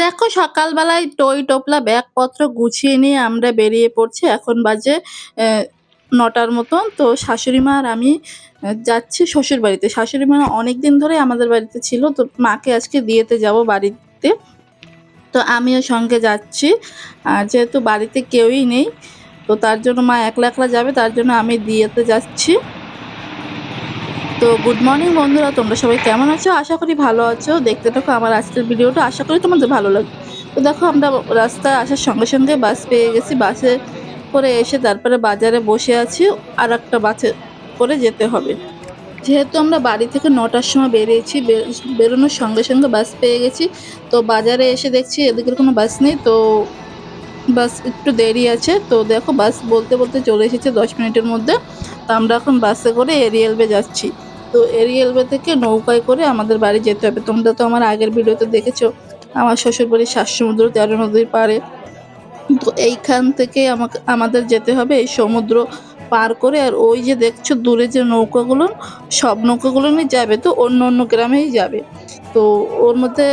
দেখো, সকালবেলায় টই টোপলা ব্যাগপত্র গুছিয়ে নিয়ে আমরা বেরিয়ে পড়ছি। এখন বাজে নটার মতন। তো শাশুড়ি মা আর আমি যাচ্ছি শ্বশুর বাড়িতে। শাশুড়ি মা অনেক দিন ধরে আমাদের বাড়িতে ছিল, তো মাকে আজকে দিয়েতে যাব বাড়িতে। তো আমিও সঙ্গে যাচ্ছি। আর যেহেতু বাড়িতে কেউই নেই, তো তার জন্য মা একলা একলা যাবে, তার জন্য আমি দিয়েতে যাচ্ছি। তো গুড মর্নিং বন্ধুরা, তোমরা সবাই কেমন আছো? আশা করি ভালো আছো। দেখতে থাকো আমার আজকের ভিডিওটা। আশা করি তোমাদের ভালো লাগবে তো দেখো, আমরা রাস্তায় আসার সঙ্গে সঙ্গে বাস পেয়ে গেছি। বাসে করে এসে তারপরে বাজারে বসে আছি। আর একটা বাসে করে যেতে হবে। যেহেতু আমরা বাড়ি থেকে নটার সময় বেরিয়েছি বেরোনোর সঙ্গে সঙ্গে বাস পেয়ে গেছি। তো বাজারে এসে দেখছি এদিকের কোনো বাস নেই। তো বাস একটু দেরি আছে। তো দেখো বাস বলতে বলতে চলে এসেছে দশ মিনিটের মধ্যে। তো আমরা এখন বাসে করে এরিয়েলবে যাচ্ছি। তো এরিয়েলবে থেকে নৌকায় করে আমাদের বাড়ি যেতে হবে। তোমরা তো আমার আগের ভিডিওতে দেখেছ, আমার শ্বশুর বাড়ির শ্বাস সমুদ্র তেরো নদীর পাড়ে। তো এইখান থেকে আমাকে আমাদের যেতে হবে এই সমুদ্র পার করে। আর ওই যে দেখছ, দূরে যে নৌকাগুলো, সব নৌকাগুলো নিয়ে যাবে তো, অন্য অন্য গ্রামেই যাবে। তো ওর মধ্যে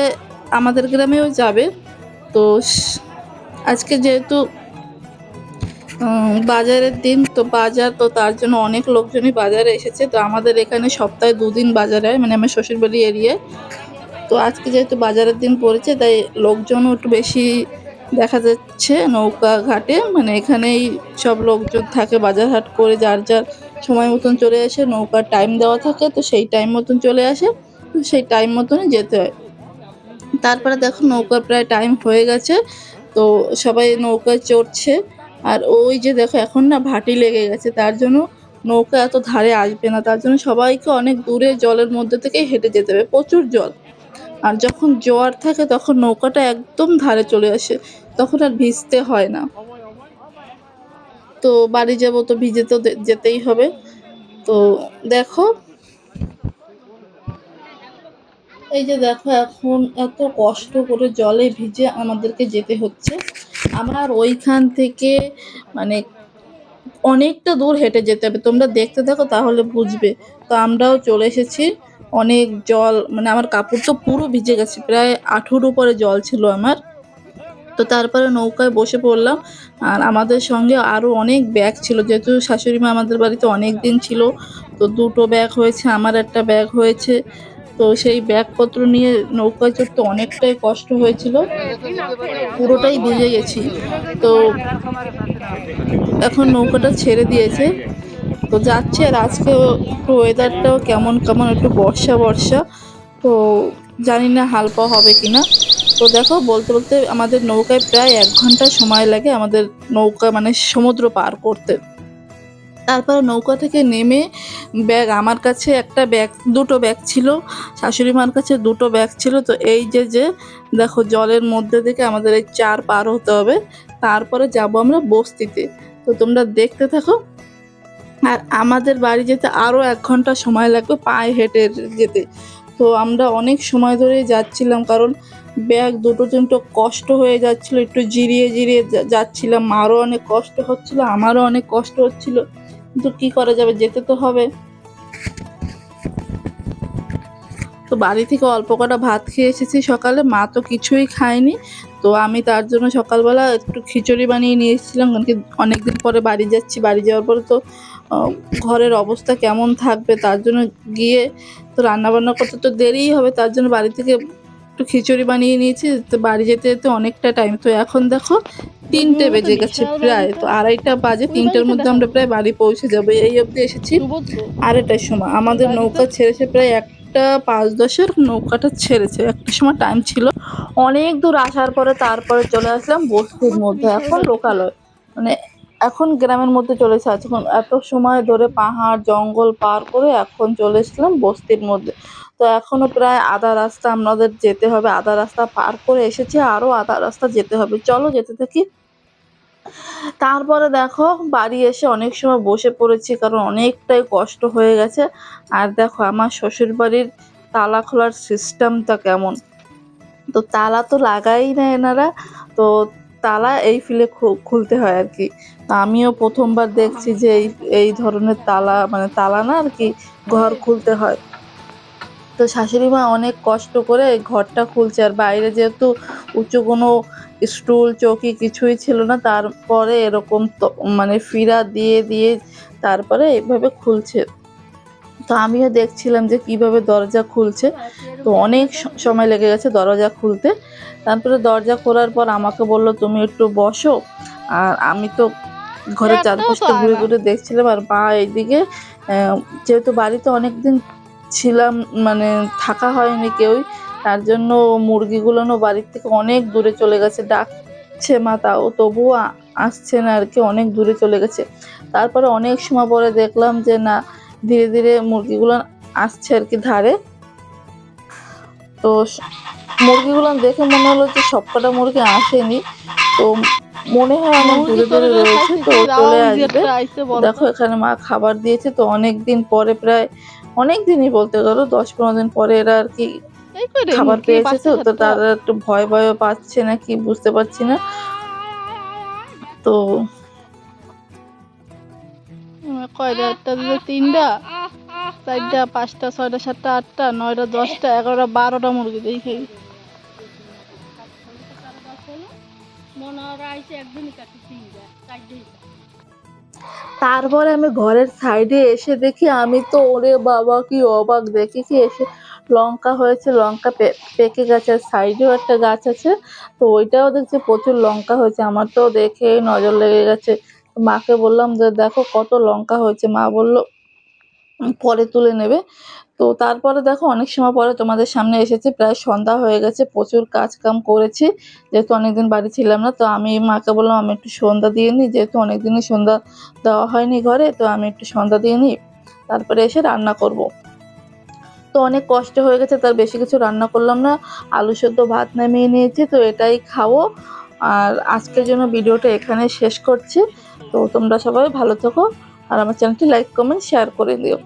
আমাদের গ্রামেও যাবে। তো আজকে যেহেতু বাজারের দিন, তো বাজার, তো তার জন্য অনেক লোকজনই বাজারে এসেছে। তো আমাদের এখানে সপ্তাহে দুদিন বাজার হয় মানে আমার শ্বশুরবাড়ি এরিয়ায়। তো আজকে যেহেতু বাজারের দিন পড়েছে, তাই লোকজনও একটু বেশি দেখা যাচ্ছে নৌকা ঘাটে। মানে এখানেই সব লোকজন থাকে বাজার হাট করে, যার যার সময় মতন চলে আসে, নৌকার টাইম দেওয়া থাকে, তো সেই টাইম মতন চলে আসে, তো সেই টাইম মতনই যেতে হয়। তারপরে দেখো নৌকার প্রায় টাইম হয়ে গেছে, তো সবাই নৌকায় চড়ছে। আর ওই যে দেখো, এখন না ভাটি লেগে গেছে, তার জন্য নৌকা এত ধারে আসবে না, তার জন্য সবাইকে অনেক দূরে জলের মধ্যে থেকে হেঁটে যেতে হবে, প্রচুর জল। আর যখন জোয়ার থাকে তখন নৌকাটা একদম ধারে চলে আসে, তখন আর ভিজতে হয় না। তো বাড়ি যাব তো ভিজে তো যেতেই হবে। তো দেখো, এই যে দেখো, এখন এত কষ্ট করে জলে ভিজে আমাদেরকে যেতে হচ্ছে। আমার ওইখান থেকে মানে অনেকটা দূর হেঁটে যেতে হবে। তোমরা দেখতে থাকো, তাহলে বুঝবে। তো আমরাও চলে এসেছি। অনেক জল মানে আমার কাপড় তো পুরো ভিজে গেছে, প্রায় আঠুর উপরে জল ছিল আমার। তো তারপরে নৌকায় বসে পড়লাম। আর আমাদের সঙ্গে আরও অনেক ব্যাগ ছিল। যেহেতু শাশুড়ি মা আমাদের বাড়িতে অনেক দিন ছিল, তো দুটো ব্যাগ হয়েছে, আমার একটা ব্যাগ হয়েছে। তো সেই ব্যাগপত্র নিয়ে নৌকায় চড়তে অনেকটাই কষ্ট হয়েছিল। পুরোটাই ভিজে গেছি। তো এখন নৌকাটা ছেড়ে দিয়েছে। তো যাচ্ছে আর আজকে একটু ওয়েদারটাও কেমন কেমন একটু বর্ষা বর্ষা। তো জানি না হালকা হবে কি না তো দেখো, বলতে বলতে আমাদের নৌকায় প্রায় এক ঘণ্টা সময় লাগে আমাদের নৌকা মানে সমুদ্র পার করতে। তারপরে নৌকা থেকে নেমে ব্যাগ, আমার কাছে একটা ব্যাগ, দুটো ব্যাগ ছিল, শাশুড়ি মার কাছে দুটো ব্যাগ ছিল। তো এই যে যে, দেখো জলের মধ্যে থেকে আমাদের এই চার পার হতে হবে, তারপরে যাব আমরা বস্তিতে। তো তোমরা দেখতে থাকো। আর আমাদের বাড়ি যেতে আরও এক ঘণ্টা সময় লাগবে পায়ে হেঁটে যেতে। তো আমরা অনেক সময় ধরে যাচ্ছিলাম, কারণ ব্যাগ দুটো তিনটো কষ্ট হয়ে যাচ্ছিল, একটু জিরিয়ে জিরিয়ে যাচ্ছিলাম। মারও অনেক কষ্ট হচ্ছিল, আমারও অনেক কষ্ট হচ্ছিল। কিন্তু কী করা যাবে? যেতে তো হবে। তো বাড়ি থেকে অল্প কটা ভাত খেয়ে এসেছি সকালে। মা তো কিছুই খায়নি। তো আমি তার জন্য সকালবেলা একটু খিচুড়ি বানিয়ে নিয়ে এসেছিলাম। কারণ কি অনেকদিন পরে বাড়ি যাচ্ছি। বাড়ি যাওয়ার পরে তো ঘরের অবস্থা কেমন থাকবে তার জন্য গিয়ে তো রান্না বান্না করতে তো দেরিই হবে। তার জন্য বাড়ি থেকে একটু খিচুড়ি বানিয়ে নিয়েছি তো বাড়ি যেতে যেতে অনেকটা টাইম তো এখন দেখো তিনটে বেজে গেছে প্রায় তো আড়াইটা বাজে তিনটের মধ্যে আমরা প্রায় বাড়ি পৌঁছে যাব এই অবধি এসেছি আড়াইটার সময়। আমাদের নৌকা ছেড়েছে প্রায় একটা পাঁচ দশের নৌকাটা ছেড়েছে একটা সময় টাইম ছিল। অনেক দূর আসার পরে তারপরে চলে আসলাম বস্তির মধ্যে এখন লোকালয়। মানে এখন গ্রামের মধ্যে চলে এসে আছে এখন এত সময় ধরে পাহাড় জঙ্গল পার করে এখন চলে এসেছিলাম বস্তির মধ্যে। তো এখনও প্রায় আধা রাস্তা আমাদের যেতে হবে, আধা রাস্তা পার করে এসেছি আরও আধা রাস্তা যেতে হবে। চলো যেতে থাকি। তারপরে দেখো বাড়ি এসে অনেক সময় বসে পড়েছি কারণ অনেকটাই কষ্ট হয়ে গেছে। আর দেখো আমার শ্বশুর বাড়ির তালা খোলার সিস্টেমটা কেমন। তো তালা তো লাগাই না এনারা তো তালা এই ফিলে খুলতে হয় আর কি। আমিও প্রথমবার দেখছি যে এই এই ধরনের তালা মানে তালা না আর কি, ঘর খুলতে হয়। তো শাশুড়ি মা অনেক কষ্ট করে ঘরটা খুলছে। আর বাইরে যেহেতু উঁচু কোনো স্টুল চৌকি কিছুই ছিল না তারপরে এরকম তো মানে ফিরা দিয়ে দিয়ে তারপরে এভাবে খুলছে। তো আমিও দেখছিলাম যে কীভাবে দরজা খুলছে। তো অনেক সময় লেগে গেছে দরজা খুলতে। তারপরে দরজা খোলার পর আমাকে বলল তুমি একটু বসো। আর আমি তো ঘরের চারপাশটা ঘুরে ঘুরে দেখছিলাম। আর মা এইদিকে যেহেতু বাড়িতে অনেকদিন ছিলাম মানে থাকা হয়নি কেউই। তার জন্য মুরগিগুলোও বাড়ির থেকে অনেক দূরে চলে গেছে। ডাকছে মা তাও, তবুও আসছে না আর কি, অনেক দূরে চলে গেছে। তারপরে অনেক সময় পরে দেখলাম যে না, ধীরে ধীরে মুরগিগুলো আসছে আর কি ধারে। তো মুরগিগুলো দেখে মনে হলো যে সবকটা মুরগি আসেনি। তো মনে হয় অনেক দূরে দূরে রয়েছে তো চলে আসবে। দেখো এখানে মা খাবার দিয়েছে তো অনেক দিন পরে প্রায় অনেক দিনই বলতে গেলো দশ পনেরো দিন পরে এরা আর কি খাবার পেয়েছে তো তো তারা একটু ভয় ভয় পাচ্ছে না কি বুঝতে পারছি না। তো কয়টা? একটা দুটো তিনটা? চারটা পাঁচটা ছয়টা সাতটা আটটা নয়টা দশটা এগারোটা বারোটা মুরগি দেখি। তারপরে আমি ঘরের সাইডে এসে দেখি আমি তো ওরে বাবা কি অবাক। দেখি কি এসে লঙ্কা হয়েছে লঙ্কা পেকে গেছে। সাইডেও একটা গাছ আছে তো ওইটাও দেখছি প্রচুর লঙ্কা হয়েছে। আমার তো দেখে নজর লেগে গেছে। মাকে বললাম যে দেখো কত লঙ্কা হয়েছে। মা বলল "উম, পরে তুলে নেবে। তো তারপরে দেখো অনেক সময় পরে তোমাদের সামনে এসেছি, প্রায় সন্ধ্যা হয়ে গেছে, প্রচুর কাজ কাম করেছি। যেহেতু অনেকদিন বাড়ি ছিলাম না, তো আমি মাকে বললাম, আমি একটু সন্ধ্যা দিয়ে নিই। যেহেতু অনেকদিনই সন্ধ্যা দেওয়া হয়নি ঘরে, তো আমি একটু সন্ধ্যা দিয়ে নিই, তারপরে এসে রান্না করব। তো অনেক কষ্ট হয়ে গেছে, তার বেশি কিছু রান্না করলাম না। আলু সেদ্ধ ভাত নামিয়ে নিয়েছি, তো এটাই খাব। আর আজকের জন্য ভিডিওটা এখানে শেষ করছি। তো তোমরা সবাই ভালো থেকো। আর আমার চ্যানেলটি লাইক কমেন্ট শেয়ার করে দিও।